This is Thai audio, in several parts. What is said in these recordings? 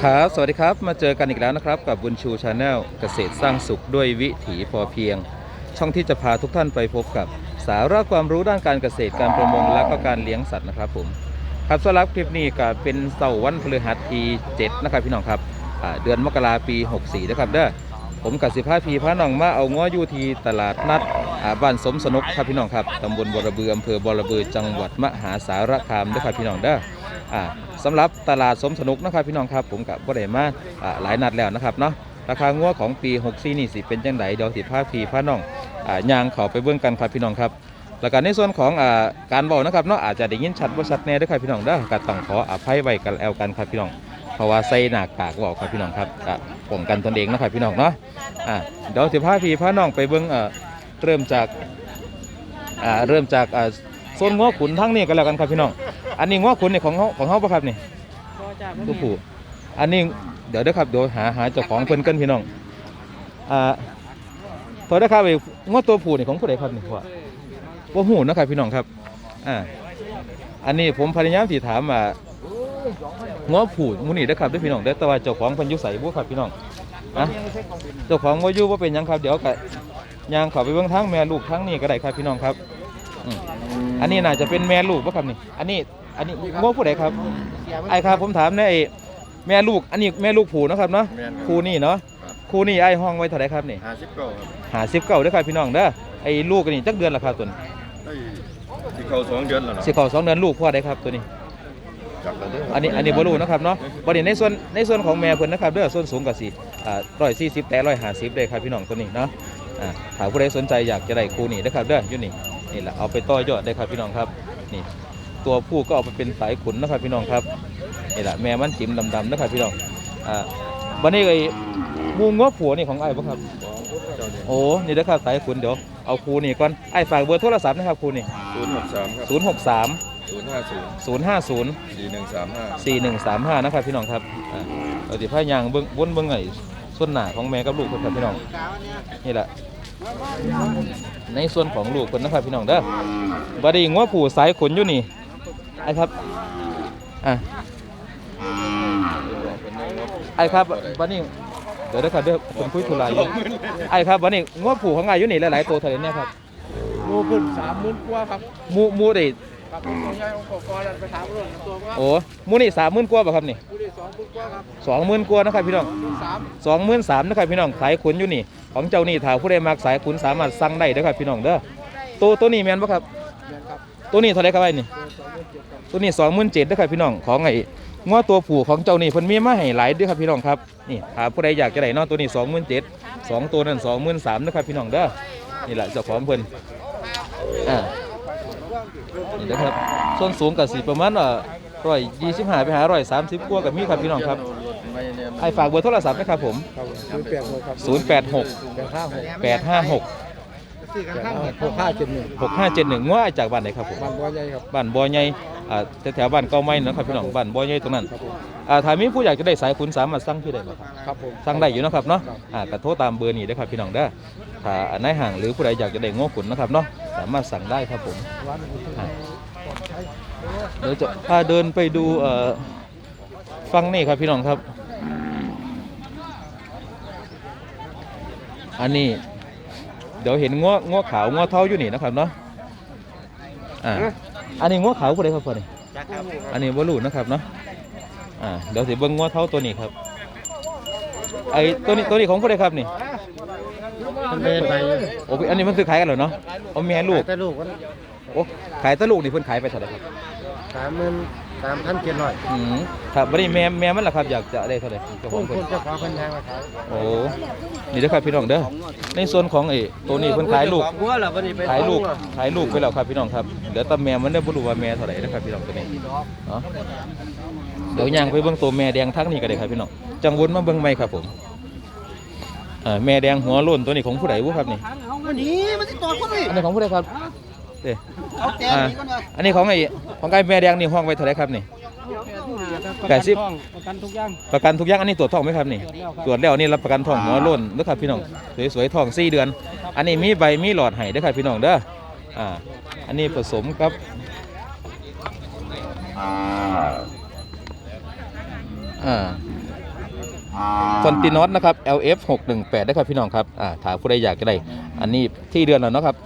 ครับ สวัสดีครับ มาเจอกันอีกแล้วนะครับ กับบุญชูชาแนลเกษตรสร้างสุขด้วยวิถีพอเพียง ช่องที่จะพาทุกท่านไปพบกับ สาระความรู้ด้านการเกษตรการประมงและก็การเลี้ยงสัตว์นะครับผม ครับสำหรับคลิปนี้ก็เป็นเสาร์วันพฤหัสที่7นะครับพี่น้องครับอ่าเดือนมกราปี 64นะครับเด้อผมกับสิพาพีพระน้องมาเอาง้ออยู่ที่ตลาดนัดอ่าบ้านสมสนุกครับพี่น้องครับตำบลบรบืออำเภอบรบือจังหวัดมหาสารคามเด้ครับพี่น้องเด้อ อ่าสำหรับตลาดสมสนุกนะครับพี่น้องครับผมกับบ่ได้มาอ่าหลายนัดแล้วนะครับเนาะราคางัวของปี 64 นี่สิเป็นจังไดเดี๋ยวสิพาพี่พาน้องอ่ายางเขาไปเบิ่งกันครับพี่น้องครับ แล้วก็ในส่วนของอ่าการเว้านะครับเนาะอาจจะได้ยินชัดบ่ชัดแน่เด้อครับพี่น้องเด้อก็ต้องขออภัยไว้กันแล้วกันครับพี่น้อง เพราะว่าใส่หน้ากากเว้าครับพี่น้องครับก็ป้องกันตนเองนะครับพี่น้องเนาะอ่าเดี๋ยวสิพาพี่พาน้องไปเบิ่งเอ่อเริ่มจากอ่าเริ่มจากอ่าโซนงัวขุนทั้งนี้กันแล้วกันครับพี่น้อง อันนี้ง้อขุนนี่ของเขาของเขาปะครับนี่พ่อจ้าตัวผู้อันนี้เดี๋ยวเด้อครับเดี๋ยวหาหาเจ้าของเพิ่นกันพี่น้องอ่าพอได้ครับไอ้ง้อตัวผู้นี่ของผู้ใดครับนี่พ่อบ่ฮู้นะครับพี่น้องครับอ่าอันนี้ผมพยายามสิถามว่าง้อผู้หมู่นี่เด้อครับเด้อพี่น้องเด้อแต่ว่าเจ้าของเพิ่นอยู่ไสบ่ครับพี่น้องอะเจ้าของบ่อยู่บ่เป็นหยังครับเดี๋ยวก็ย่างเข้าไปเบิ่งทางแม่ลูกทางนี้ก็ได้ครับพี่น้องครับอืมอันนี้น่าจะเป็นแม่ลูกบ่ครับนี่ อันนี้ อันนี้ง้อผู้ใดครับ ไอ้ครับผมถามเนี่ยไอ้แม่ลูก อันนี้แม่ลูกผูเนาะครับเนาะแม่นครูนี่เนาะครูนี่ไอ้ห้องไว้เท่าไหรครับนี่ห้าสิบเก้าครับหาสิบเก้าด้วยครับพี่น้องเด้อไอ้ลูกนี่จักเดือนละครับตัวนี้ได้ที่เขาสองเดือนแล้วเนาะสิเขาสองเดือนลูกพ่อได้ครับตัวนี้จับแล้วเด้อันนี้อันนี้บ่รู้นะครับเนาะประเด็นในส่วนในส่วนของแม่เพิ่นนะครับเด้อส่วนสูงกับสิอ่าร้อยสี่สิบแต่ร้อยห้าสิบได้ครับพี่น้องตัวนี้เนาะอ่าถ้าผู้ใดสนใจอยากจะได้ครูนี่นะครับเด้ออยู่นี่นี่แหละเอาไปต่อยอดได้ครับพี่น้องครับนี่ ตัวผู้ก็เอาไปเป็นสายขุนนะครับพี่น้องครับนี่แหละแม่มันจิ๋มดำๆนะครับพี่น้องอ่าวันนี้ไอ้มูงัวผัวนี่ของไอ้บ่ครับเจ้านี่โอ้นี่นะครับสายคุณเดี๋ยวเอาครูนี่ก่อนไอ้ฝากเบอร์โทรศัพท์นะครับครูนี่ศูนย์หกสามครับศูนย์หกสามศูนย์ห้าศูนย์ศูนย์ห้าศูนย์สี่หนึ่งสามห้าสี่หนึ่งสามห้านะครับพี่น้องครับอ่าเราจะพายางเบิ้งวนเบิ้งไอ้ส่วนหน้าของแม่กับลูกคนครับพี่น้องนี่แหละในส่วนของลูกคนนะครับพี่น้องเด้อบัดนี้งัวผูสายขนอยู่นี่ ไอ้ครับอะไอ้ครับบัดนี้เดี๋ยวนะครับเดี๋ยวผมคุยธุระอยู่ไอ้ครับบัดนี้งัวผูของไอ้อยู่นี่หลายๆตัวเท่าไหร่เนี่ยครับโลขึ้นสามหมื่นกว่าครับหมูหมูได้ครับผมตัวใหญ่ของกอแล้วไปถามเรื่องตัวว่าโอ้หมูนี่สามหมื่นกว่าป่ะครับนี่ผู้ที่สองหมื่นกว่าครับสองหมื่นกว่านะครับพี่น้องหมื่นสามสองหมื่นสามนะครับพี่น้องสายขุนอยู่นี่ ของเจ้านี่ถ้าผู้ใดมักสายขุนสามารถสั่งได้เด้อครับพี่น้องเด้อตัวตัวนี้แม่นปะครับเดือนครับ ตัวนี้เท่าไรครับไอ้นี่ ตัวนี้สองหมื่นเจ็ดด้วยครับพี่น้องของไอ้ง้อตัวผูของเจ้านี่เพิ่นมีมาให้หลายด้วยครับพี่น้องครับนี่หาผู้ใดอยากจะได้นอตัวนี้สองหมื่นเจ็ดสองตัวนั้นสองหมื่นสามนะครับพี่น้องเด้อนี่แหละเจ้าของเพิ่นอ่านี่นะครับส้นสูงกับสีประมาณอ่าร้อยยี่สิบห้าไปหาร้อยสามสิบกว่ากับมีครับพี่น้องครับให้ฝากเบอร์โทรศัพท์ไนะครับผมศูนย์แปดหกแปดห้าหก ซื้อกันข้หกห้าเจ็ดหนึ่งหกห้าเจ็ดหนึ่งง้อจากบ้านไหนครับผมบ้านบัวใหญ่ครับบ้านบัวใหญ่แถวบ้านเก้าไม้นะครับพี่น้องบ้านบัวใหญ่ตรงนั้นถ้ามีผู้อยากจะได้สายคุณสามารถสั่งที่ได้บ่ครับครับผมสั่งได้อยู่นะครับเนาะอ่ก็โทรตามเบอร์นี้ได้ครับพี่น้องได้ถ้าในหนห่างหรือผู้ใดอยากจะได้ง้อขุนนะครับเนาะสามารถสั่งได้ครับผมร้าเดี๋ยวจะพาเดินไปดูฟังนี่ครับพี่น้องครับ อันนี้ เดี๋ยวเห็นง้อง้อขาวง้อเทาอยู่นี่นะครับเนาะอ่าอันนี้ง้อขาวผู้ใดครับพ่อนี่จักครับอันนี้บอลูนะครับเนาะอ่าเดี๋ยวสิเบิ้งงัวเท่าตัวนี้ครับไอ้ตัวนี้ตัวนี้ของผู้ใดครับนี่มันเป็นไปโอ้อันนี้มันคือขายกันเหรอเนาะเอาแม่ลูกแต่ลูกมันโอ้ขายแตะลูกนี่เพิ่นขายไปเท่าไหร่ครับสามหมื่น สามพันเจ็ดร้อยอืมครับวันนี้แม่แม่มันล่ะครับอยากจะได้เท่าไหร่เจ้าขคุองณเพิ่คุนณเจ้าของคนแทงมาขายโอ้นี่เด้อครับพี่น้องเด้อในส่วนของไอ้ตัวนี้เพิ่นขายลูกบัวเหรอวันนี้ไปขายลูกขายลูกไปแล้วครับพี่น้องครับเดี๋ยวแตาแม่มันได้บ่รู้ว่าแม่เท่าไหร่นะครับพี่น้องตัวนี้เนาะเดี๋ยวย่างไปเบิ่งตัวแม่แดงทั้งนี้ก็ได้ครับพี่น้องจังวนมาเบิ่งใหม่ครับผมอ่าแม่แดงหัวโล้นตัวนี้ของผู้ใดบ่ครับนี่วันนี้มันติดต่อคนเลยอันนี้ของผู้ใดครับ เด้เอาแจกนี่ก่อนเลยอันนี้ของไอ้ของไอ้แม่แดงนี่ห้องไว้เท่าไหร่ครับนี่ แปดสิบ ประกันทุกอย่างประกันทุกอย่างอันนี้ตรวจท้องไหมครับนี่ ตรวจแล้วนี่รับประกันท้องหัวโล้นเด้อครับพี่น้องสวยๆท้อง4เดือน อันนี้มีใบมีหลอดให้เด้อครับพี่น้องเด้ออ่าอันนี้ผสมกับอ่า ฟอนตินอสนะครับ LF 618ได้ครับพี่น้องครับอ่าถ้าผู้ใดอยากจะได้ อันนี้ที่เดือนแล้วเนาะครับ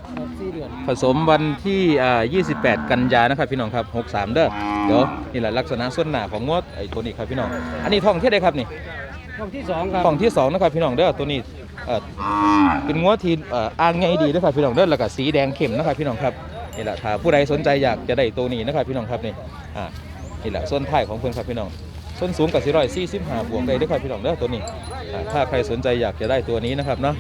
สี่เดือนผสมวันที่อ่า28 กันยานะครับพี่น้องครับ 63 เด้อ เดี๋ยวนี่แหละลักษณะส่วนหน้าของงวดไอ้ตัวนี้ครับพี่น้อง อันนี้ท้องเท่าใดครับนี่ห้องที่สองครับท้องที่สองนะครับพี่น้องเด้อตัวนี้เอ่อเป็นงวดที่เอ่ออ่างไงดีนะครับพี่น้องเด้อแล้วก็สีแดงเข้มนะครับพี่น้องครับนี่แหละถ้าผู้ใดสนใจอยากจะได้ตัวนี้นะครับพี่น้องครับนี่อ่านี่แหละส่วนท้ายของเพื่อนครับพี่น้อง ส้นสูงกับสี่ร้อยสี่สิบห้าบวกได้ด้วยครับพี่น้องเด้อตัวนี้อ่าถ้าใครสนใจอยากจะได้ตัวนี้นะครับเนาะ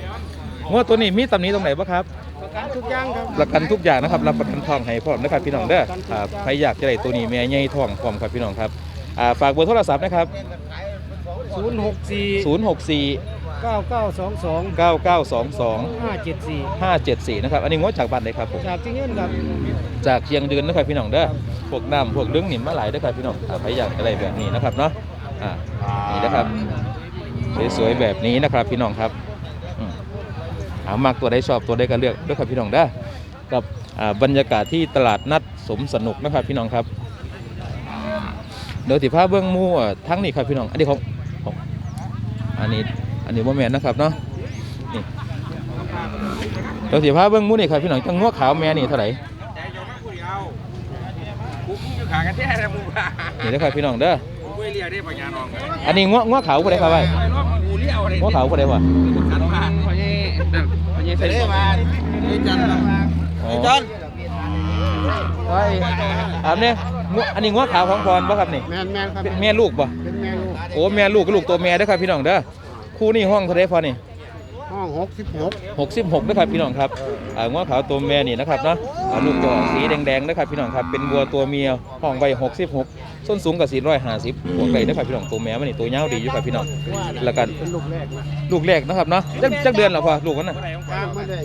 งวดตัวนี้มีตำหนี้ตรงไหนบ้างครับ ประกันทุกอย่างครับ ประกันทุกอย่างนะครับรับประกันทองให้พร้อมนะครับพี่น้องเด้ออ่าใครอยากจะได้ตัวนี้แม่ใหญ่ทองพร้อมครับพี่น้องครับอ่าฝากเบอร์โทรศัพท์นะครับศูนย์หกสี่064เก้าเก้าสองสอง9922ห้าเจ็ดสี่574นะครับอันนี้งวดจากบ้านใดครับผม จากที่เงินครับ จากเชียงเดือนนะครับพี่น้องเด้อพวกน้ำพวกเรื่องหนิมมาหลายเด้อครับพี่น้องอ่าใครอยากอะไรแบบนี้นะครับเนาะอ่านี่นะครับสวยๆแบบนี้นะครับพี่น้องครับเอามากตัวใดชอบตัวใดก็เลือกด้วยครับพี่น้องเด้อกับบรรยากาศที่ตลาดนัดสมสนุกนะครับพี่น้องครับเดี๋ยวสิพาเบื้องมู่อะทั้งนี้ครับพี่น้องอันนี้ของของอันนี้อันนี้โมแมนนะครับเนาะนี่เดี๋ยวสิพาเบื้องมู่นี่ครับพี่น้องจังงวขาวแม่นี่เท่าไหร่ ขากันแท้เลยมึงว่านี่นะครับพี่น้องเด้อผมไม่เรียกได้ปัญญาน้องกันอันนี้งวงวขาวผู้ใดครับไว้ไอ้รอบกูเรียกอะไรงวขาวผู้ใดวะกันมาพอเย่พอเย่เสร็จมาไอ้จันอ๋อไว้อันนี้งวอันนี้งวขาวของพรบ่ครับนี่แมนแมนครับเป็นแม่ลูกบ่เป็นแมนลูกโอ้แม่ลูกกับลูกตัวแม่เด้อครับพี่น้องเด้อคู่นี้ห้องเท่าไรพอนี่ ห้องหกสิบหก66เด้อครับพี่น้องครับอ่างวขาวตัวแม่นี่นะครับเนาะอ่าลูกตัวสีแดงๆเด้อครับพี่น้องครับเป็นวัวตัวเมียห้องไว้66ส้นสูงกับ450บวกไก่เด้อครับพี่น้องตัวแม่มันนี่ตัวยาวดีอยู่ครับพี่น้องแล้วกันเป็นลูกแรกนะลูกแรกนะครับเนาะจักจักเดือนแล้วพอลูกมันน่ะจ้างไม่ได้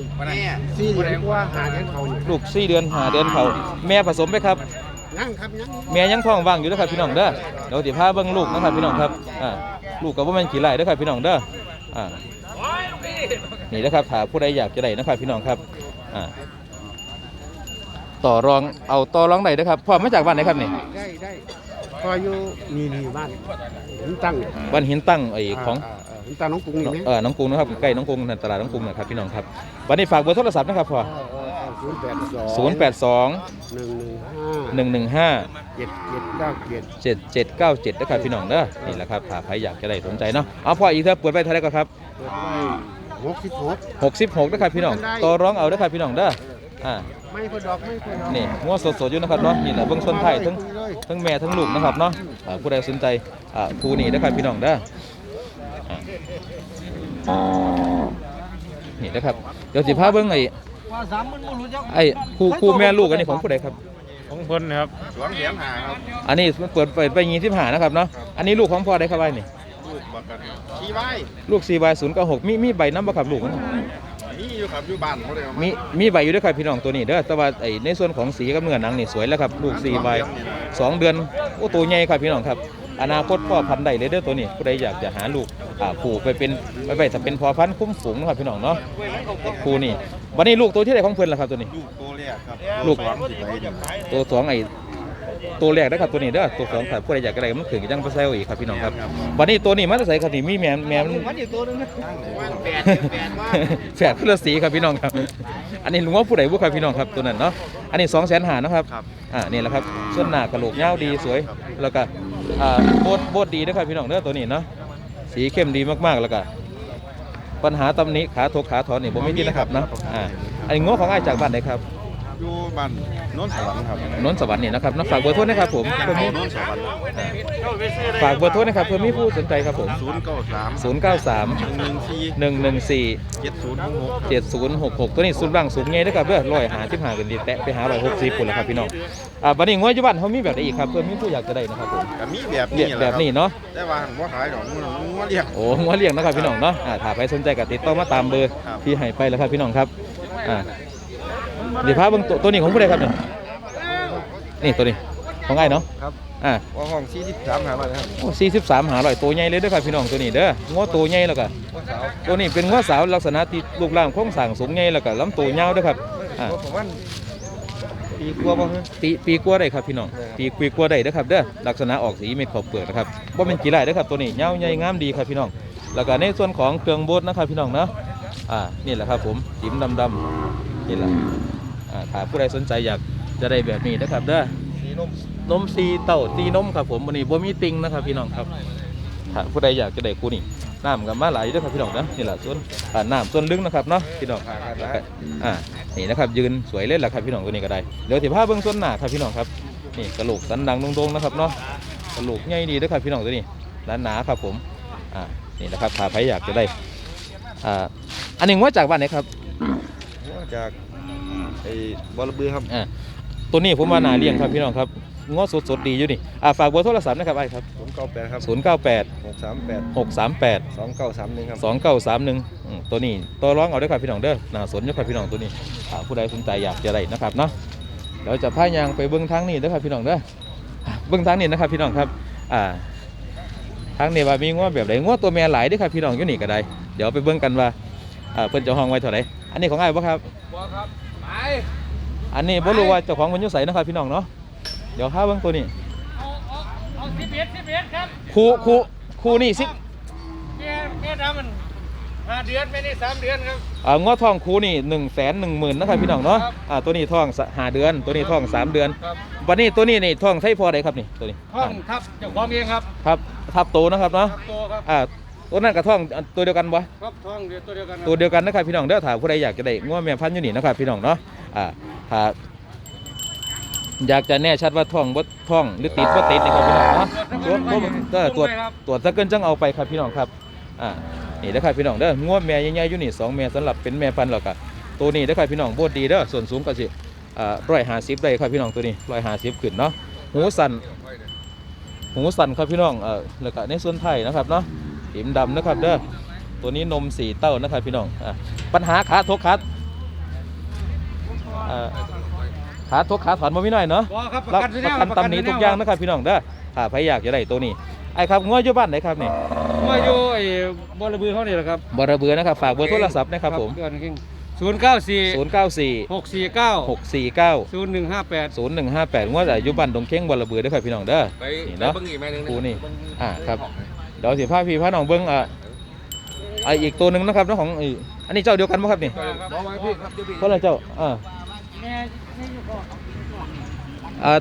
สี่เดือนกว่าหาเงินเขาอยู่ลูก4เดือนหาเดือนเขาแม่ผสมไปครับ นั่งครับยังแม่ยังท้องว่างอยู่เด้อครับพี่น้องเด้อเดี๋ยวสิพาเบิ่งลูกนะครับพี่น้องครับอ่าลูกก็บ่แม่นขี้ไล่เด้อครับพี่น้องเด้ออ่า นี่นะครับถ้าผู้ใดอยากจะได้นะครับพี่น้องครับอ่าต่อรองเอาต่อรองได้เด้อครับพ่อมาจากบ้านไหนครับนี่ได้ได้พออยู่นี่นี่บ้านผมตั้งบ้านหินตั้งไอ้ของผมตั้งน้องกรุงนี่ไหมเออน้องกรุงนะครับใกล้น้องกรุงนั่นตลาดน้องกรุงนะครับพี่น้องครับวันนี้ฝากเบอร์โทรศัพท์นะครับพ่อศูนย์แปดสอง082หนึ่งหนึ่งห้า115เจ็ดเจ็ดเก้าเจ็ด7797นะครับพี่น้องเด้อนี่แหละครับถ้าใครอยากจะได้สนใจเนาะเอาพ่ออีกเถอะเปิดไปเท่าไหร่ก็ครับเปิดไว้ หกสิบหก66นะครับพี่น้องต่อร้องเอาเด้อครับพี่น้องเด้ออ่าไม่พอดอกไม่พอดอกนี่งัวสดๆอยู่นะครับเนาะนี่แหละเบื้องต้นไทยทั้งเลยทั้งแม่ทั้งลูกนะครับเนาะอ่าผู้ใดสนใจอ่าครูนี่นะครับพี่น้องเด้ออ่านี่นะครับเดี๋ยวสิพาเบิ่งไอ้ว่าสามมันไม่รู้จักไอ้ครูครูแม่ลูกอันนี้ของผู้ใดครับ ของเพิ่นครับ สวนเสียงหาครับอันนี้เปิดเปิดไปยี่สิบห้านะครับเนาะอันนี้ลูกของพ่อได้ครับไว้นี่ ลูกบักกันขี้ไว้ลูก4 y 0 9 6มีมีใบน้ำบ่ครับลูกมันนี่อยู่ครับอยู่บ้านเขาเลยครับมีมีใบอยู่ด้วยครับพี่น้องตัวนี้เด้อแต่ว่าไอ้ในส่วนของสีกับเนื้อหนังนี่สวยแล้วครับลูก4ใบสองเดือนโอ้ตัวใหญ่ครับพี่น้องครับ อนาคตพ่อพันธุ์ได้เลยเด้อตัวนี้ผู้ใดอยากจะหาลูกอ่าผูกไปเป็นไปไปถ้าเป็นพอพันธุ์คุ้มฝูงนะครับพี่น้องเนาะครูนี่วันนี้ลูกตัวที่ไหนของเพิ่นล่ะครับตัวนี้ ลูกตัวแรกครับลูกสองสิบไว้เดียวตัวสองไอ้ ตัวแรกนะครับตัวนี้เด้อตัวสองถ้าผู้ใดอยากอะไรมันถึงจังไปเซลอีกครับพี่น้องครับวันนี้ตัวนี้มันจะใส่ครับนี่มีแม่แม่มันมันอยู่ตัวนึงนะวันแปดแปดว่าแฝดคนละสีครับพี่น้องครับ อันนี้ลุงว่าผู้ใดบุครับพี่น้องครับตัวนั้นเนาะอันนี้สองแสนหานะครับครับอ่านี่แหละครับส่วนหน้ากระโหลกเงาวดีสวยแล้วก็อ่าโบดโบดดีนะครับพี่น้องเด้อตัวนี้เนาะสีเข้มดีมากๆแล้วก็ปัญหาตำหนิขาทกขาถอนนี่ผมไม่ที่นะครับเนาะอ่าอันนี้ง้อของอ้ายจากบ้านไหนครับ อยู่บ้านโน้นสวรรค์ครับนนท์สวรรค์นี่นะครับเนาะฝากเบอร์โทรนะครับผมเพื่อมีโน้นสวรรค์อ่าฝากเบอร์โทรนะครับเพื่อมีผู้สนใจครับผม ศูนย์เก้าสาม093 หนึ่งหนึ่งสี่114 เจ็ดศูนย์หกหกเจ็ดศูนย์หกหกตัวนี้สูงร่างสูงไงนะครับเด้อร้อยหาที่หากันดีแตะไปหาร้อยหกสิบคนแล้วครับพี่น้องอ่าบัดนี้งวยจุบันเขามีแบบไหนอีกครับเพื่อมีผู้อยากจะได้นะครับผมกับมีแบบเรีนี้ยกแหแบละบนี้เนาะ แต่ว่าผมว่าขายดอกมันมันเรียก โอ้งวยเลี้ยงนะครับพี่น้องเนาะอ่าถ้าใครสนใจก็ติดต่อมาตามเบอร์ครับ ที่ให้ไปแล้วครับพี่น้องครับอ่า เดี๋ยวพาเบิ่งตัวตัวนี้ของผู้ใดครับเนี่ยนี่ตัวนี้ของไอ้เนาะครับ อ่า ว่าห้องสี่สิบสามหามาเลยครับโอ้สี่สิบสามหาร้อยตัวใหญ่เลยเด้อครับพี่น้องตัวนี้เด้องอตัวใหญ่แล้วก็ว่าสาวตัวนี้เป็นงอสาวลักษณะที่รูปร่างโครงสร้างสูงใหญ่แล้วก็ลำตัวยาวเด้อครับอ่าว่าผมว่าปีกว่าบ่ฮะ ปีปีกว่าได้ครับพี่น้องปีปีกว่าได้เด้อครับเด้อลักษณะออกสีเม็ดขอบเปลือกนะครับว่าเป็นกี่ไรเด้อครับตัวนี้เงาใหญ่งามดีครับพี่น้อง แล้วก็ในส่วนของเครื่องบดนะครับพี่น้องเนาะอ่านี่แหละครับผมจิ้มดำๆนี่แหละอ่า ถ้าผู้ใดสนใจอยากจะได้แบบนี้นะครับเด้อสีนมนมซีเต้าซีนมครับผมวันนี้บ่มีติงนะครับพี่น้องครับถ้าผู้ใดอยากจะได้คู่นี้น้ำกับมาไหลายด้วยครับพี่น้องนะนี่แหละส่วนน้ำส่วนลึกนะครับเนาะพี่น้องอ่านี่นะครับยืนสวยเล่นแหละครับพี่น้องตัวนี้ก็ได้เดี๋ยวถือผ้าเบื้องต้นหนาครับพี่น้องครับนี่กระโหลกสันดังโดงๆนะครับเนาะกระโหลกใหญ่ดีด้วยครับพี่น้องตัวนี้ด้านหนาครับผมอ่านี่นะครับถ้าใครอยากจะได้อ่าอันนี้ว่าจากบ้านไหนครับมาจาก ไอ้บอลบือครับ อ่าตัวนี้ผมว่านาเลี้ยงครับพี่น้องครับงอสดๆดีอยู่นี่อ่าฝากเบอร์โทรศัพท์นะครับไอ้ครับ ผมเก้าแปดครับศูนย์เก้าแปดหกสามแปดหกสามแปดสองเก้าสามหนึ่งครับสองเก้าสามหนึ่งตัวนี้ตัวร้องเอาเด้วยครับพี่น้องเด้อน่าสนอยู่ครับพี่น้องตัวนี้อ่าผู้ใดสนใจอยากจะได้นะครับเนาะเดี๋ยวจะพายางไปเบื้องทางนี้เด้อครับพี่น้องเด้ออะเบื้องทางนี้นะครับพี่น้องครับอ่าทางนี้ว่ามีง้อแบบไหนง้อตัวแม่หลายเด้อครับพี่น้องอยู่นี่ก็ได้ เดี๋ยวไปเบื้องกันว่าอ่าเพิ่นจะห้องไว้เท่าไหร่อันนี้ของอ้ายบ่ครับบ่ครับไป อันนี้บ่รู้ว่าเจ้าของมันอยู่ไสนะครับพี่น้องเนาะเดี๋ยวพาเบื้องตัวนี้เอาเอาเอาสิบเอ็ดสิบเอ็ดครับครูครูครูนี่สิแม่แม่ดำมันห้าเดือนแม่นี่สามเดือนครับ อ่างอทองครูนี่หนึ่งแสนหนึ่งหมื่นนะครับพี่น้องเนาะครับ อ่าตัวนี้ทองหาเดือน ตัวนี้ทองสามเดือน ครับวันนี้ตัวนี้นี่ทองไทยพอใดครับนี่ตัวนี้ห้องทับเจ้าของเองครับครับทับโตนะครับเนาะทับตัวครับอ่า ตัวนั้นกับทองอันตัวเดียวกันปะครับท้องเดียวตัวเดียวกันครับตัวเดียวกันนะครับพี่น้องเด้อถ้าผู้ใดอยากจะได้ง้อแม่พันธุ์อยู่นี่นะครับพี่น้องเนาะอ่าถ้าอยากจะแน่ชัดว่าทองบ่ทองหรือติดบ่ติดนะครับพี่น้องเนาะตรวจบ่เออตรวจตรวจซะเกินจังเอาไปครับพี่น้องครับอ่านี่นะครับพี่น้องเด้อง้อแม่ใหญ่ๆอยู่นี่สองแม่สำหรับเป็นแม่พันธุ์แล้วก็ตัวนี้นะครับพี่น้องโบดดีเด้อส่วนสูงก็สิอ่าร้อยห้าสิบได้ครับพี่น้องตัวนี้ร้อยห้าสิบขึ้นเนาะหูสันหูสันครับพี่น้องเออแล้วก็ในส่วนไทยนะครับเนาะ หิมดำนะครับเด้อตัวนี้นมสีเต้านะครับพี่น้องอะปัญหาขาทกขาอ่าขาทกขาถอนมาไม่น้อยเนาะบ่ครับประรับกันประกันตำหนิทุกอย่างนะครับพี่น้องเด้อถ้าใครอยากจะได้ตัวนี้ไอ้ครับง้ออยู่บ้านไหนครับนี่มาอยู่ไอ้บอลบือเขานี่แหละครับบระเบือนะครับฝากเบอร์โทรศัพท์นะครับผมเกินกิ้งศูนย์เก้าสี่094หกสี่เก้า649ศูนย์หนึ่งห้าแปด0158ง้ออยู่บ้านดงเค้งบระเบือเด้อครับพี่น้องเด้อไปนี่ไปเนาะเบิ่งอีกแม่นึงครูนี่อ่าครับ เดี๋ยวสิพาพี่พาน้องเบิ้งอะไอะอีกตัวหนึ่งนะครับเนาะของไอ้อันนี้เจ้าเดียวกันไหมครับนี่บอกไว้พี่ครับเดี๋ยวพี่เพราะอะไรเจ้าอ่าแม่นี่อยู่ก่อนอ่า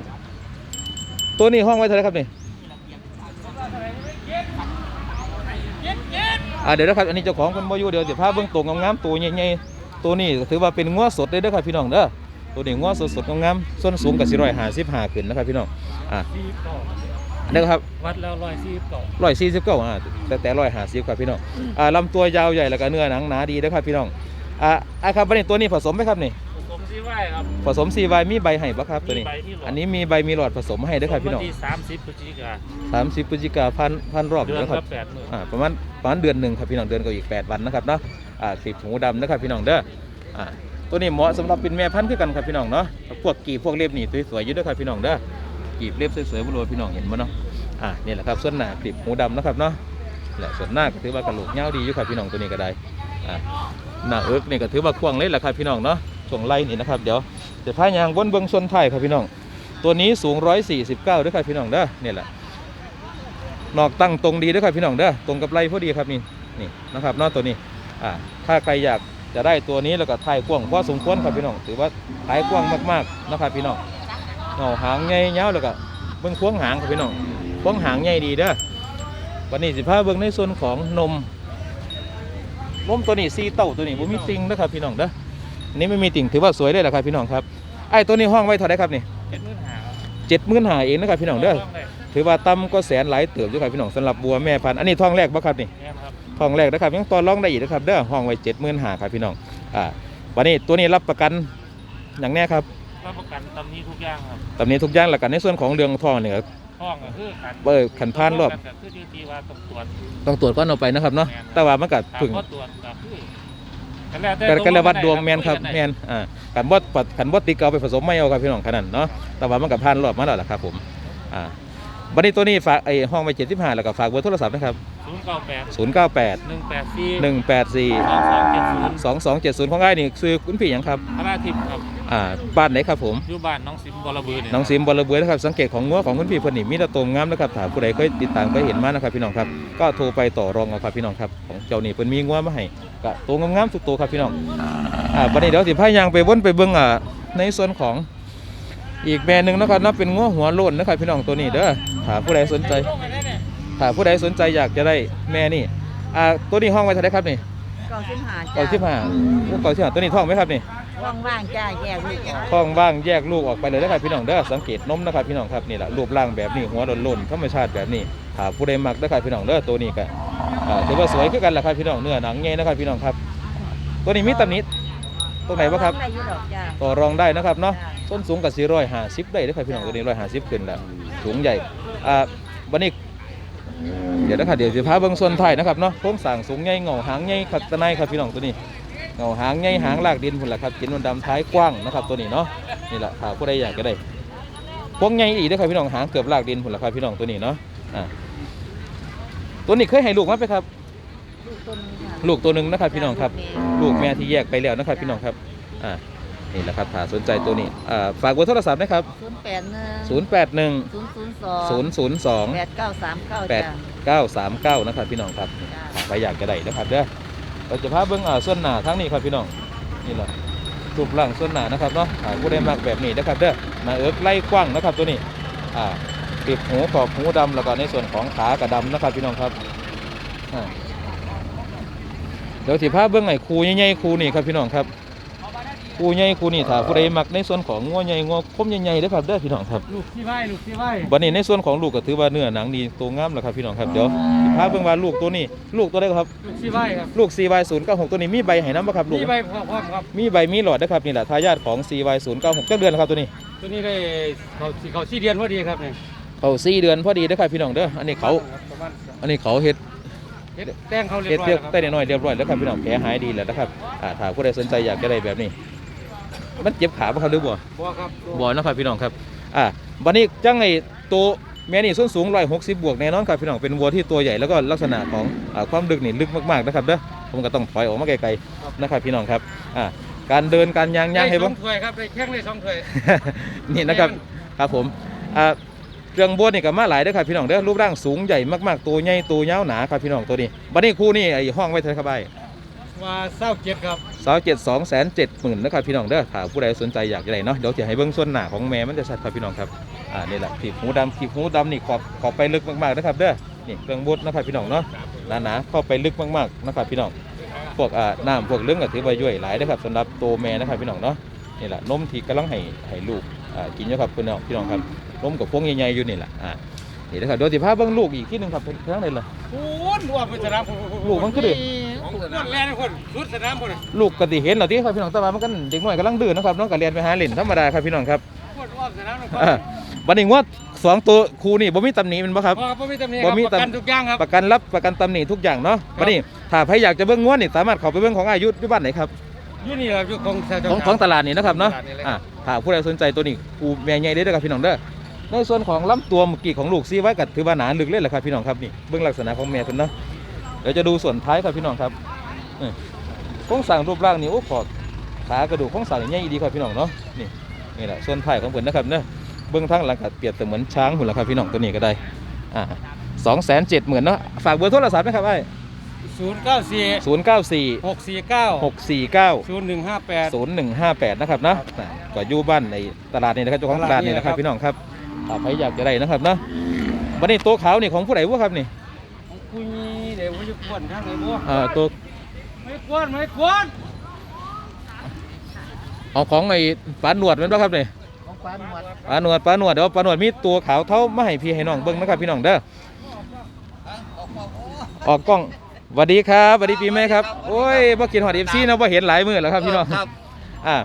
ตัวนี้ห้องไว้เท่าไหรครับนี่เย็นเย็นอ่าเดี๋ยวนะครับอันนี้เจ้าของคนบ่อยู่เดี๋ยวสิพาเบิ่งตัวงามๆตัวใหญ่ๆตัวนี้ถือว่าเป็นงัวสดเลยเด้อครับพี่น้องเด้อตัวนี้งัวสดๆงามๆส่วนสูงก็สิ155ขึ้นนะครับพี่น้องอ่า สี่เก่าเด้อครับวัดแล้วร้อยสี่เก่า149อ่าแต่แต่150ครับพี่น้องอ่าลำตัวยาวใหญ่แล้วก็เนื้อหนังหนาดีเด้อครับพี่น้องอ่าอ่าครับวันนี้ตัวนี้ผสมไหมครับนี่ผมซีไหวครับผสมซีไวมีใบให้บ่ครับตัวนี้ มีใบมีหลอดอันนี้มีใบมีหลอดผสมให้เด้อครับพี่น้องวันที่สามสิบพฤศจิกา30พฤศจิกาพันพันรอบเดือนนะคละรับแปดหมื่นอ่าประมาณประมาณเดือนหนึ่งครับพี่น้องเดือนก็อีก 8 วันนะครับเนาะอ่าสิบหูดำนะครับพี่น้องเด้ออ่าตัวนี้เหมาะสำหรับเป็นแม่พันธุ์คือกันครับพี่น้องเนาะพวกกีบพวกเล็บนี่สวยๆอยู่เด้วยครับพี่น้องเด้อ กีบเล็บสวยๆบุโรพี่น้องเห็นบ่เนาะอ่านี่แหละครับส่วนหน้ากลีบหูดำนะครับเนาะแหละส่วนหน้าก็ถือว่ากระโหลกเงาดีอยู่ครับพี่น้องตัวนี้ก็ได้อ่าหน้าเอิกนี่ก็ถือว่าควงเลยแหละครับพี่น้องเนาะช่วงไล่นี่นะครับเดี๋ยวจะพายางวนเบิ้งส่วนไทยครับพี่น้อง ตัวนี้สูง 149ด้วยครับพี่น้องเด้อเนี่ยแหละนอกตั้งตรงดีด้วยครับพี่น้องเด้อตรงกับไรพอดีครับนี่นี่นะครับนอกตัวนี้อ่าถ้าใครอยากจะได้ตัวนี้แล้วก็ถ่ายกว้างพอสมควรครับพี่น้อง ถือว่าถ่ายกว้างมากๆนะครับพี่น้อง เงาหางใหญ่ยาวแล้วก็เบื้องควงหางครับพี่น้องควงหางใหญ่ดีเด้อวันนี้สิพาเบื้องในส่วนของนมนมตัวนี้ซีเต้าตัวนี้บ่มีติ่งนะครับพี่น้องเด้ออันนี้ไม่มีติ่งถือว่าสวยเลยแหละครับพี่น้องครับไอ้ตัวนี้ห้องไว้เท่าไหรครับนี่เจ็ดหมื่นหาครับเจ็ดหมื่นหาเองนะครับพี่น้องเด้อต้องได้ถือว่าต่ำก็แสนหลายเติบอยู่ครับพี่น้องสำหรับบัวแม่พันธุ์อันนี้ท้องแรกบ่ครับนี่แม่นครับท้องแรกนะครับยังต่อรองได้อีกนะครับเด้อห้องไว้เจ็ดหมื่นหาครับพี่น้องอ่าวันนี้ตัวนี้รับประกันอย่างแน่ครับ รับประกันตำนี้ทุกอย่างครับตำนี้ทุกอย่างแล้วกันในส่วนของเรื่องท้องเนี่ยห้องก็คือขันเบิกขันพานรอบก็คืออยู่ที่ว่าต้องตรวจต้องตรวจก้อนเอาไปนะครับเนาะแต่ว่ามันก็ถามพึ่งว่าตรวจก็คือกันแล้วแต่กันกันระวัดดวงไแมนครับแมนอ่าขันบดขันบดติกเอาไปผสมไม่เอาครับพี่น้องขนาดเนาะแต่ว่ามันก็ผ่านรอบมาแล้วล่ะครับผมอ่า บัดนี้ตัวนี้ฝากไอ้ห้องไว้75แล้วก็ฝากเบอร์โทรศัพท์นะครับศูนย์เก้าแปด098หนึ่งแปดสี่184สองสองเจ็ดศูนย์2270ของอ้ายนี่คือคุณพี่หยังครับพระราทิพย์ครับอ่าบ้านไหนครับผมอยู่บ้านน้องสิมบอระบือเนี่ยน้องซิมบอลระเบือนะครับสังเกตของงัวของคุณพี่เพิ่นนี่มีแตะตรงงามนะครับถ้าผู้ใดเคยติดตามเคยเห็นมานะครับพี่น้องครับก็โทรไปต่อรองเอาครับพี่น้องครับของเจ้านี่เพิ่นมีงัวมาให้ก็ตัวงามๆทุกตัวครับพี่น้องอ่าบัดนี้เดี๋ยวสิพายางไปวนไปเบิ่งอ่าในส่วนของ อีกแบรนด์หนึงนะครับนับเป็นงัวหัวโล้นนะครับพี่น้องตัวนี้เด้อถ้าผู้ใดสนใจถ้าผู้ใดสนใจอยากจะได้แม่นี่อ่าตัวนี้ห้องไว้เท่าไหร่ครับนี่เก้าสิบห้าเก้าสิบห้าเก้าสิบห้าตัวนี้ท้องไหมครับนี่ว่างๆจ้าแยกลูกออกท้องว่างแยกลูกออกไปเลยนะครับพี่น้องเด้อสังเกตนมนะครับพี่น้องครับนี่แหละรูปร่างแบบนี้หัวโล้นๆธรรมชาติแบบนี้ถ้าผู้ใดมักนะครับพี่น้องเด้อตัวนี้ก็อ่าถือว่าสวยคือกันแหละครับพี่น้องเนื้อหนังใหญ่นะครับพี่น้องครับ ตัวนี้มีตำหนิ ตรงไหนบ้างครับ ได้อยุดอกจ้า ต่อรองได้นะครับเนาะจ้ะส้นสูงกับสี่ร้อยห้าสิบได้เด้อครับพี่น้องตัวนี้ร้อยห้าสิบขึ้นแล้วสูงใหญ่อ่าวันนี้เดี๋ยวนะครับเดี๋ยวจะพาเบิ่งส่วนท้ายนะครับเนาะโครงสร้างสูงใหญ่เงาหางใหญ่ขัดตะไนครับพี่น้องตัวนี้เงาหางใหญ่หางลากดินพุ่นละครับกินมันดำท้ายกว้างนะครับตัวนี้เนาะนี่แหละถ้าผู้ใดอยากก็ได้พวกใหญ่อีกเด้อครับพี่น้องหางเกือบลากดินพุ่นละครับพี่น้องตัวนี้เนาะอ่าตัวนี้เคยให้ลูกมั้ยไปครับ ลูกต้นค่ะ ลูกตัวหนึ่งนะครับพี่น้องครับลูกลูกแม่ที่แยกไปแล้วนะครับพี่น้องครับอ่านี่แหละครับถ้าสนใจตัวนี้อ่าฝากเบอร์โทรศัพท์นะครับ ศูนย์แปดหนึ่ง081 ศูนย์ศูนย์สอง002 แปดเก้าสามเก้าแปดจ้าเก้าสามเก้านะครับพี่น้องครับจ้าถ้าใครอยากจะได้นะครับเด้อเราจะพาเบิ้งอ่าส่วนหน้าทั้งนี้ครับพี่น้องนี่แหละรูปร่างส่วนหน้านะครับเนาะอ่าผู้ใดมักแบบนี้นะครับเด้อหน้าเอิกไล่กว้างนะครับตัวนี้อ่าปิดหูขอบหูดำแล้วก็ในส่วนของขากระดำนะครับพี่น้องครับอ่า เดี๋ยวสิพาเบิ้งไอ้คูใหญ่ๆคูนี่ครับพี่น้องครับคูใหญ่คูนี่ถ้าผู้ใดมักในส่วนของงัวใหญ่งัวคมใหญ่ๆเด้อครับเด้อพี่น้องครับลูกที่ไหวลูกที่ไหววันนี้ในส่วนของลูกก็ถือว่าเนื้อหนังดีตัวงามแล้วครับพี่น้องครับเดี๋ยวสิพาเบิ่งว่าลูกตัวนี้ ลูกตัวใดครับลูกที่ไหวครับลูก CY 0 9 6 ตัวนี้มีใบให้น้ำบ่ครับลูกที่ไหวพร้อมๆครับมีใบมีหลอดนะครับนี่แหละทายาทของ CY 0 9 6จักเดือนแล้วครับตัวนี้ ตัวนี้ได้เขาเขาสี่เดือนพอดีครับเนี่ยเขา4เดือนพอดีเด้อครับพี่น้องเด้ออันนี้เขาประมาณอันนี้เขาเฮ็ดเฮ็ด แต่งเขาเรียเฮ็บดร้อยเรียบแล้วครับใต้น้อยๆเรียบร้อยแล้วครับพี่น้องแผลหายดีแล้วนะครับอ่าถ้าผู้ใดสนใจอยากจะได้แบบนี้ มันเจ็บขาบ่ครับหรือบ่บัวครับบ่นะครับพี่น้องครับอ่าวันนี้จังไอ้ตัวแม่นี่ส้นสูง160บวกแน่นอนครับพี่น้องเป็นวัวที่ตัวใหญ่แล้วก็ลักษณะของอ่าความลึกนี่ลึกมากๆนะครับเด้อผมก็ต้องถอยออกมาไกลๆนะครับพี่น้องครับอ่าการเดินการยางยางให้ได้สเบ้องถ้วยครับได้แข้งได้สองถ้วยนี่นะครับครับผมอ่า เครื่องบวชนี่ก็มาหลายเด้อครับพี่น้องเด้อรูปร่างสูงใหญ่มากๆตัวใหญ่ตัวยาวหนาครับพี่น้องตัวนี้บัดนี้คู่นี่ไอ้ห้องไว้เท่าไหร่ครับไอ้มาเศร้าเจ็ดครับสาวเจ็ดสองแสนเจ็ดหมื่นนะครับพี่น้องเด้อถ้าผู้ใดสนใจอยากจะได้เนาะเดี๋ยวจะให้เบิ้งส่วนหน้าของแม่มันจะชัดครับพี่น้องครับอ่านี่แหละขีบหูดำขีบหูดำนี่ขอบขอบไปลึกมากๆนะครับเด้อนี่เครื่องบดนะครับพี่น้องเนาะหนาๆเข้าไปลึกมากๆนะครับพี่น้องพวกอ่าน้ำพวกเรื่องก็ถือว่าย่อยหลายนะครับสำหรับตัวแม่นะครับพี่น้องเนาะนี่แหละนมที่กำลังให้ให้ลูกอ่ากินอยู่ครับพี่น้องพี่น้องครับ นมกับพวงใหญ่ๆอยู่นี่แหละอ่านี่นะครับเดี๋ยวสิพาเบิ้งลูกอีกที่หนึงครับเป็นทางไหนล่ะโอ้ยรวมเป็นสนามคนลูกมันคือเด็กของสนามแล่นคนสุดสนามคนน่ะลูกกติเห็นเหรอที่ครับพี่น้องแตะวันมันกันเด็กน้อยกำลังดื้อนะครับน้องก็เรียนไปหาเล่นธรรมดาครับพี่น้องครับคนรวมสนามคนอ่าบันนี้งวดสองตัวครูนี่บ่มีตำหนิแมันบ่ครับ บ่บ่มีตำหนิบ่มีครับประกันตำทุกอย่างครับ ประกันรับประกันตำหนิทุกอย่างเนาะครับบันนี้ถ้าใครอยากจะเบิ่งงวดนี่สามารถเข้าไปเบิ่งของอายุที่บ้านไหนครับอยู่นี่ครับอยู่ของแถวของของตลาดนี่นะครับเนาะตลดเลยอ่าถ้าผู้ใดสนใจตัวนี้ครูแม่ใหญ่ได้อเด้อครับพี่น้องเด้อ ในส่วนของลำตัวเมื่อกี้ของลูกซีไว้กัถือว่าหนาลึกเลยแหละครับพี่น้องครับนี่เบิ่งลักษณะของแม่เพิ่นเนาะเดี๋ยวจะดูส่วนท้ายครับพี่น้องครับนี่โครงสร้างรูปร่างนี่โอ้ขอดขากระดูกโครงสร้างนี่ใหญ่ดีครับพี่น้องเนาะนี่นี่แหละส่วนท้ายของเพิ่นนะครับเนาะเบื้องทั้งหลังกัดเปรียบเสมือนช้างหุ่นละครับพี่น้องตัวนี้ก็ได้อ่าสองแสนเจ็ดหมื่นเนาะฝากเบอร์โทรศัพท์นะครับไอ้ศูนย์เก้าสี่ศูนย์เก้าสี่หกสี่เก้าหกสี่เก้าศูนย์หนึ่งห้าแปดศูนย์หนึ่งห้าแปดนะครับเนาะอ่าก็อยู่บ้านในตลาดนี่นะครับเจ้าของตลาดนี่นะครับตลาดนี่นะครับพี่น้องครับ ถ้าใครอยากจะได้นะครับเนาะวันนี้ตัวขาวนี่ของผู้ใดวะครับนี่ของคุยเดี๋ยวผมจะกวนทางไหนบ่อ่าตัวไม่กวนไม่กวนเอาของไอ้ปลาหนวดแมันบ่ครับนี่ของความหมดปลาหนวดปลาหนวดเดี๋ยวปลาหนวดมีตัวขาวเท่ามาให้พี่ให้น้องเบิ้งนะครับพี่น้องเด้อออกกล้องสวัสดีครับสวัสดีปีใหม่ครับโอ้ยบ่กินหอดเอฟซีนะบ่เห็นหลายมื้อแล้วครับพี่น้องครับอ่า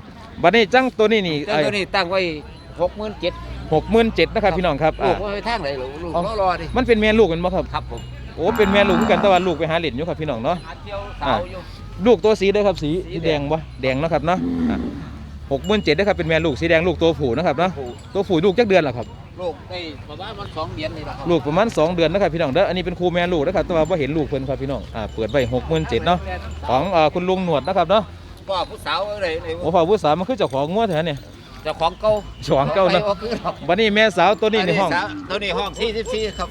บัดนี้จังตัวนี้นี่เจ้าตัวนี้ตั้งไว้หกหมื่นเจ็ด หกหมื่นเจ็ดนะครับพี่น้องครับลูอ่ากว่าไปทางไหนหรอลูกอ๋อรอรอดิมันเป็นแม่ลูกกันบ่ครับครับผมโอ้เป็นแม่ลูกคือกันแต่ว่าลูกไปหาเหรียญอยู่ครับพี่น้องเนาะ หาเที่ยวสาวอยู่ ลูกตัวสีได้อครับสีสีสีแดแดงงบ่แดงเนาะครับเนาะหกหมื่นเจ็ดได้อครับเป็นแม่ลูกสีแดงลูกตัวผู้นะครับเนาะผูตัวผู้ลูกจักเดือนละครับ ลูกได้ประมาณมันสองเดือนนี่แหละครับลูกประมาณ2เดือนนะครับพี่น้องเด้ออันนี้เป็นครูแม่ลูกนะครับแต่ว่าบ่เห็นลูกเพิ่นครับพี่น้องอ่าเปิดไว้67,000เนาะของอ่าคุณลุงหนวดนะครับเนาะพ่อผู้สาวอะไรเลยโอ้พ่อผู้สาวมันคือเจ้าของงัวแท้เนี่ย เจ้าของเก่าเจ้าของเก่าเนาะไปคือหรอกบัดนี้แม่สาวตัวนี้ในห้อง สาวตัวนี้ห้อง44ครับ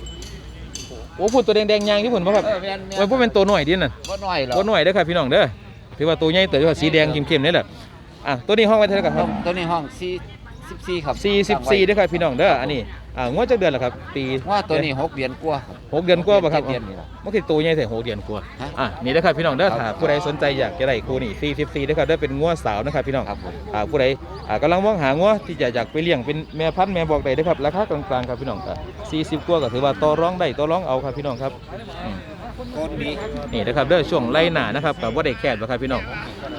โอ้พูดตัวแดงๆยางที่พุ่นบ่ครับเออแม่นแม่นไว้พวกเป็นตัวหน่อยดิน่ะบ่น้อยหรอกตัวหน่อยเด้อครับพี่น้องเด้อถือว่าตัวใหญ่เต๋อว่าสีแดงเข้มๆนี่แหละอะตัวนี้ห้องไว้เท่าไหร่ครับตัวนี้ห้อง 44ครับ44เด้อครับพี่น้องเด้ออันนี้อ่างวดจักเดือนละครับ ปีว่าตัวนี้หกเดือนกว่าครับ หกเดือนกว่าบ่ครับเจ็ดเดือนนี่ล่ะมันคือตัวใหญ่แต่หกเดือนกว่าฮะอะนี่เด้อครับพี่น้องเด้อครับ ถ้าผู้ใดสนใจอยากจะได้คู่นี่44เด้อครับเด้อเป็นงัวสาวนะครับพี่น้องครับผมอ่าผู้ใดอ่ากำลังมองหางัวที่จะอยากไปเลี้ยงเป็นแม่พันธุ์แม่บอกได้เด้อครับราคากลางๆครับพี่น้องครับ40กว่าก็ถือว่าต่อรองได้ต่อรองเอาครับพี่น้องครับอืม โคตรดีนี่นะครับเด้อช่วงไล่หนานะครับกับว่าได้แคบนะครับพี่น้อง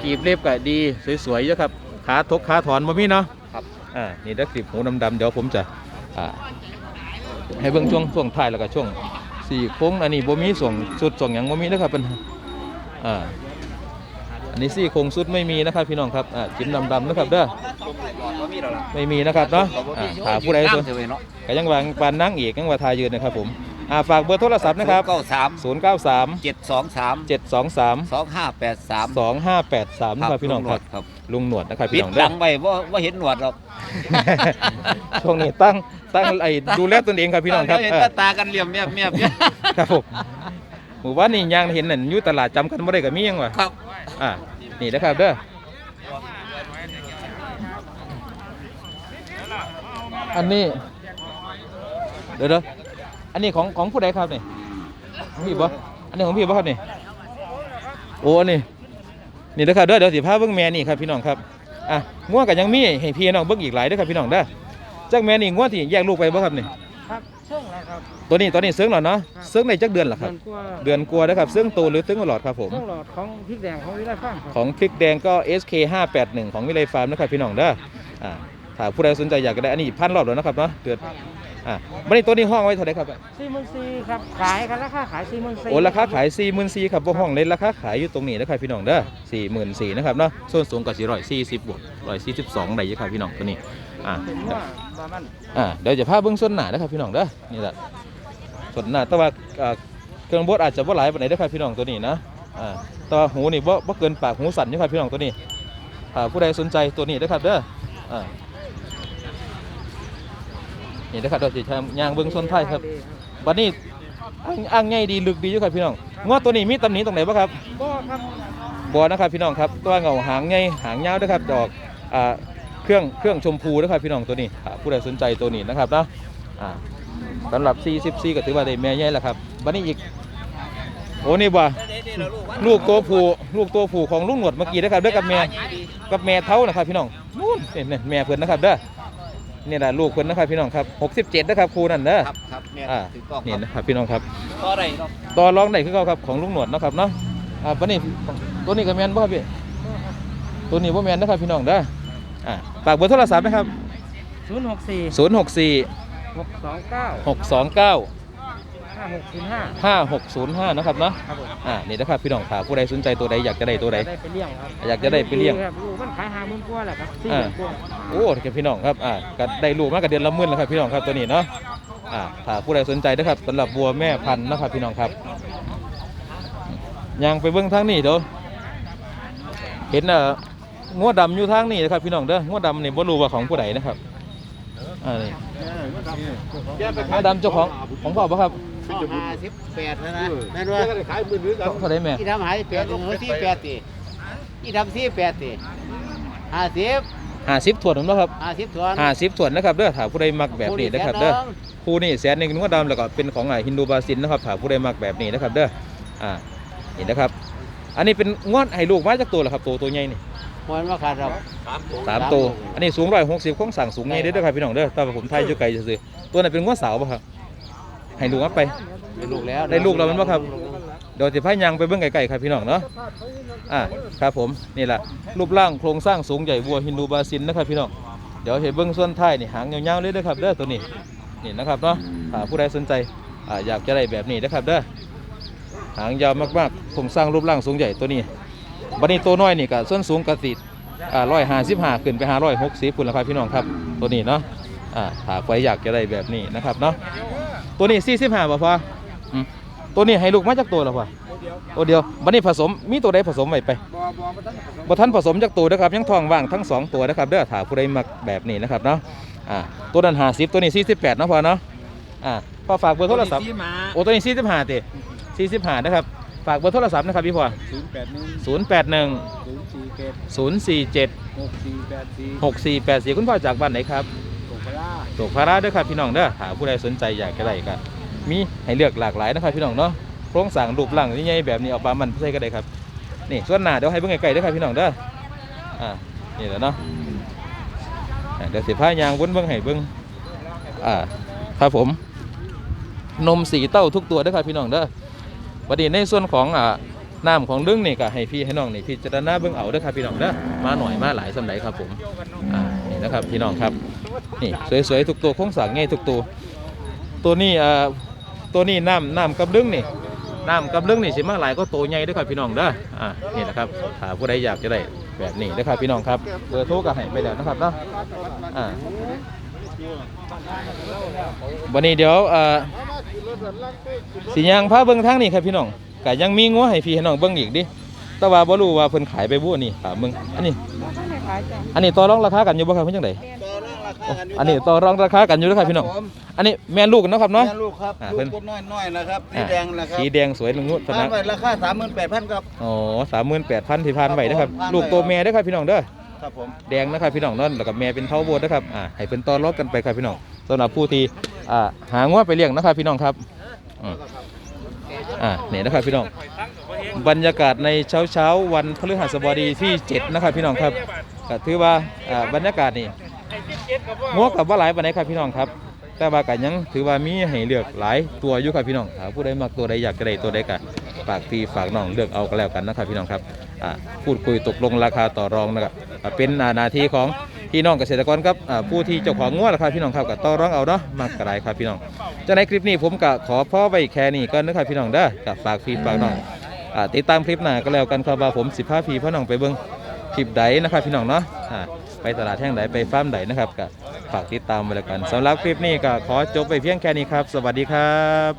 กีบเล็บก็ดีสวยๆเยอะครับขาทกขาถอนบ่มีเนาะครับ อ่านี่เด้อคลิปหูดำๆเดี๋ยวผมจะอ่าให้เบิ่งช่วงช่วงท้ายแล้วก็ช่วงสี่โค้งอันนี้บ่มีส่วงสุดส่วงหยังบ่มีนะครับเป็นอ่าอันนี้สี่โค้งสุดไม่มีนะครับพี่น้องครับอ่าจิ้มดำๆนะครับเด้อบ่มีแล้วล่ะไม่มีนะครับเนาะอ่าถ้าผู้ใดสนเถอะเนาะก็ยังวางปานนั่งเอกยังว่าทายยืนนะครับผมอ่าฝากเบอร์โทรศัพท์นะครับ93 093 723 723 2583 2583นะครับพี่น้องครับครับ ลุงหนวดนะครับปิพี่ดน้องดัเด้องไว้บ่บ่เห็นหนวดหรอกช่วงนี้ตั้งตั้งไอ้ดูแลตนเองครับพี่น้องครับเห็นเออ ตาตากันเหลี่ยมเมียบเมียบครับผมหมู่บ้านนี่ย่างเห็นนั่นอยู่ตลาดจำกันบ่ได้ก็มีหยังวะครับอ่านี่นะครับเด้ออันนี้เดี๋ยวเด้ออันนี้ของของผู้ใดครับนี่ของพี่บ่อันนี้ของพี่บ่ครับนี่โอ้อันนี้ นี่นะครับเด้อเดี๋ยวสิพาเบิ่งแม่นี่ครับพี่น้องครับอะงัวก็ยังมีให้พี่น้องเบิ่งอีกหลายเด้อครับพี่น้องเด้อจักแม่นี่งัวที่แยกลูกไปบ่ครับนี่ครับช่วงแล้วครับ ตัวนี้ตัวนี้เสื้องหลอดเนาะเสื้องในจักเดือนเหรอคเดืรัอบนกว่าเดือนกลัวนะครับเสื้องโตหรือเสื้องหลอดครับผมช่วงหลอดของพริกแดงของวิไลฟาร์มครับของพริกแดงก็ SK 581ของวิไลฟาร์มนะครับพี่น้องเด้ออ่าถ้าผู้ใดสนใจอยากจะได้อันนี้พันรอบแล้วนะครับเนาะเดือน อ่าบันนี้ตัวนี้ห้องไว้เท่าไหร่ครับสี่หมื่นสี่ครับขายกันราคาขายสี่หมื่นสี่โอ้ราคาขาย44,000ครับบ่ห้องเลยราคาขายอยู่ตรงนี้นะครับพี่น้องเด้อ44,000นะครับเนาะส่วนสูงก็สิ140บวก142ได้อยู่ครับพี่น้องตัวนี้อ่าเป็นว่าบามันอ่าเดี๋ยวจะพาเบิ่งส่วนหน้านะครับพี่น้องเด้อนี่แหละส่วนหน้าแต่ว่าอ่าเครื่องบดอาจจะบ่หลายปานใดเด้อครับพี่น้องตัวนี้นะอ่าแต่ว่าหูนี่บ่บ่เกินปากหูสั่นอยู่ครับพี่น้องตัวนี้ถ้าผู้ใดสนใจตัวนี้เด้อครับเด้ออ่า นี่เด้อครับเดี๋ยวสิทำย่างเบิ่งส่วนท้ายครับบัดนี้อ่างอ่างใหญ่ดีลึกดีอยู่ครับพี่น้องงอตัวนี้มีตำหนิตรงไหนบ่ครับก็ครับบ่นะครับพี่น้องครับตัวเงาหางใหญ่หางยาวเด้อครับดอกอ่าเครื่องเครื่องชมพูเด้อครับพี่น้องตัวนี้ถ้าผู้ใดสนใจตัวนี้นะครับเนาะอ่าสำหรับ44ก็ถือว่าได้แม่ใหญ่แล้วครับบัดนี้อีกโอ้นี่บ่ลูกตัวผู้ลูกตัวผู้ของลุงหนวดเมื่อกี้นะครับเด้อกับแม่กับแม่เท่านะครับพี่น้องนู่นนี่นี่แม่เพิ่นนะครับเด้อ นี่แหละลูกเพิ่นนะครับพี่น้องครับ67นะครับครูนั่นเด้อครับครับเนี่ยอ่าถูกต้องนี่ครับนะครับพี่น้องครับก็ได้เนาะต่อรองได้คือเขาครับของลุงหนวดเนาะครับเนาะอ่าบัดนี้ตัวนี้ก็แม่นบ่ครับพี่ตัวนี้ว่าแมนนะครับพี่น้องเด้ออ่าฝากเบอร์โทรศัพท์นะครับศูนย์หกสี่064หกสองเก้า629 ห้าหกศูนย์ห้า5605นะครับเนาะครับผมอ่านี่นะครับพี่น้องถ้าผู้ใดสนใจตัวใดอยากจะได้ตัวใด ได้ไปเลี้ยงครับอยากจะได้ไปเลี้ยงครับลูกมันขายห้าหมื่นกว่าแหละครับสี่อ่าหมื่นกว่าโอ้ครับพี่น้องครับอ่าก็ได้ลูกมากับเดือนละหมื่นแล้วครับพี่น้องครับตัวนี้เนาะอ่าถ้าผู้ใดสนใจนะครับสำหรับบัวแม่พันธุ์นะครับพี่น้องครับยังไปเบิ้งทางนี้เดี๋ยวเห็นเอ่องัวดำอยู่ทางนี้นะครับพี่น้องเด้องัวดำนี่บ่รู้ว่าของผู้ใดนะครับอ่านี่งัวดำเจ้าของของพ่อปะครับ ห้าสิบแปดนะนะแม่นว่าเท่าไหรแม่อีทำหายแปดลงหัวสี่แปดตีอีทำสี่แปดตีห้าสิบห้าสิบถวดผมนะครับห้าสิบถวนห้าสิบถวดนะครับเด้อถ้าผู้ใดมักแบบนี้นะครับเด้อคู่นี่แสนหนึ่งงัวดำแล้วก็เป็นของอ่าฮินดูบาซินนะครับถ้าผู้ใดมักแบบนี้นะครับเด้ออ่านี่นะครับ อันนี้เป็นงวดให้ลูกมาจากตัวเหรอครับตัวตัวใหญ่นี่มันมาขาดเราสามตัว อันนี้สูงร้อยหกสิบโครงสั่งสูงใหญ่เด้อครับพี่น้องเด้อแต่ว่าผมไทยอยู่ไกลซื่อๆตัวนั้นเป็นงวดสาวป่ะครับ ให้ลูกมาไป ได้ลูกแล้วได้ลูกแล้วมันบ่ครับ เดี๋ยวจะพายางไปเบื้องไกลๆครับพี่น้องเนาะ อ่าครับผมนี่แหละรูปร่างโครงสร้างสูงใหญ่วัวฮินดูบาซินนะครับพี่น้อง เดี๋ยวเห็นเบื้องส่วนท้ายนี่หางยาวๆเลยนะครับเด้อตัวนี้นี่นะครับเนาะถ้าผู้ใดสนใจอ่าอยากจะได้แบบนี้นะครับเด้อหางยาวมากๆโครงสร้างรูปร่างสูงใหญ่ตัวนี้บัดนี้ตัวน้อยนี่ก็ส่วนสูงกระติดอ่าร้อยห้าสิบห้าขึ้นไปห้าร้อยหกสิบคุณละครับพี่น้องครับตัวนี้เนาะออ่าถ้าใครอยากจะได้แบบนี้นะครับเนาะ ตัวนี้45บ่พออืมตัวนี้ให้ลูกมาจากตัวแล้วพอตัวเดียวบัดนี้ผสมมีตัวใดผสมไว้ไปบ่บ่บ่ทันผสมบ่ทันผสมจากตัวนะครับยังท้องว่างทั้งสองตัวนะครับเด้อถ้าผู้ใดมักแบบนี้นะครับเนาะอ่าตัวนั้น50ตัวนี้48เนาะพอเนาะอ่าพอฝากเบอร์โทรศัพท์ที่มาโอ้ตัวนี้45ติ45นะครับฝากเบอร์โทรศัพท์นะครับพี่พอ081 081 047 047 6484 6484คุณพ่อจากบ้านไหนครับ ตกปลาตกพาราด้วยครับพี่น้องเด้อหาผู้ใดสนใจอยากจะได้ก็มีให้เลือกหลากหลายนะครับพี่น้องเนาะโครงสร้างรูปร่างนี่ใหญ่แบบนี้เอาปลามันใส่ก็ได้ครับนี่ส่วนหน้าเดี๋ยวให้เบิ่งไกลๆด้อครับพี่น้องเด้ออ่านี่แหละเนาะเดี๋ยวสิพายางวนเบิ่งให้เบิ่งอ่าครับผม นมสีเต้าทุกตัวด้อครับพี่น้องเด้อวันนี้ในส่วนของอ่าน้ำของเรื่องนี่ก็ให้พี่ให้น้องนี่พิจารณาเบิ่งเอาด้อครับพี่น้องเด้อมาหน่อยมาหลายสำไหนครับผมอ่านี่นะครับพี่น้องครับ นี่สวยๆทุกตัวโครงสร้างง่ายทุกตัว ตัวนี้อ่าตัวนี้น้ำน้ำกับลึงนี่น้ำกับลึงนี่สิมาหลายก็โตใหญ่ด้วยครับพี่น้องเด้ออ่านี่แหละครับถ้าผู้ใดอยากจะได้แบบนี้เด้ครับพี่น้องครับเบอร์โทรก็ให้ไปแล้วนะครับเนาะอ่าวันนี้เดี๋ยวอ่าสิยางพาเบิ่งทางนี่ครับพี่น้องก็ยังมีงัวให้พี่ให้น้องเบิ่งอีกดิแต่ว่าบ่รู้ว่าเพิ่นขายไปบ่นี่ถามมึงอันนี้ อันนี้ต่อรองราคากันอยู่บ่ครับเพิ่นจังได อันนี้ต่อรองราคากันอยู่นะครับพี่น้อง อันนี้แม่ลูกเนาะครับเนาะ แม่ลูกครับ อ่าลูเพิ่กนกดน้อยๆนะครับ สีอ่าแดงนะครับสีแดงสวยลุงนุชผ่านะนไปราคาสามหมื่นแปดพันครับ อ๋อสามหมื่นแปดพันที่พันไว้นะครับ ครับผม ลูกตัวแม่เด้อครับพี่น้องเด้อ ครับผม แดงนะครับพี่น้องเนั่นแล้วก็แม่เป็นเท้าโบดนะครับอ่าให้เป็นต่อรองกันไปครับพี่น้องสำหรับผู้ที่อ่าหางัวไปเลี้ยงนะครับพี่น้องครับอืมอ่านี่นะครับพี่น้องบรรยากาศในเช้าเช้าๆวันพฤหัสบดีที่ 7 นะครับพี่น้องครับก็ถือว่าอ่าบรรยากาศนี่ งัวกับว่าหลายปานใดครับพี่น้องครับ แต่ว่าก็ยังถือว่ามีให้เลือกหลายตัวอยู่ครับพี่น้องถ้าผู้ใดมักตัวใดอยากจะได้ตัวใดก็ฝากพี่ฝากน้องเลือกเอาก็แล้วกันนะครับพี่น้องครับอ่าพูดคุยตกลงราคาต่อรองนะครับอ่าเป็นหนาทีของพี่น้องเกษตรกรครับอ่าผู้ที่เจ้าของงัวราคาพี่น้องครับก็ต่อรองเอาเนาะมากกระไรครับพี่น้องจากในคลิปนี้ผมก็ขอพ่อไว้แค่นี้ก่อนนะครับพี่น้องเด้อก็ฝากพี่ฝากน้องอ่าติดตามคลิปหน้าก็แล้วกันครับว่าผมสิพาพี่พ่อน้องไปเบิ่งคลิปใดนะครับพี่น้องเนาะอ่า ไปตลาดแห่งไหนไปฟาร์มไหนะครับก็ฝากติดตามไว้แล้วกันสำหรับคลิปนี้ก็ขอจบไปเพียงแค่นี้ครับ สวัสดีครับ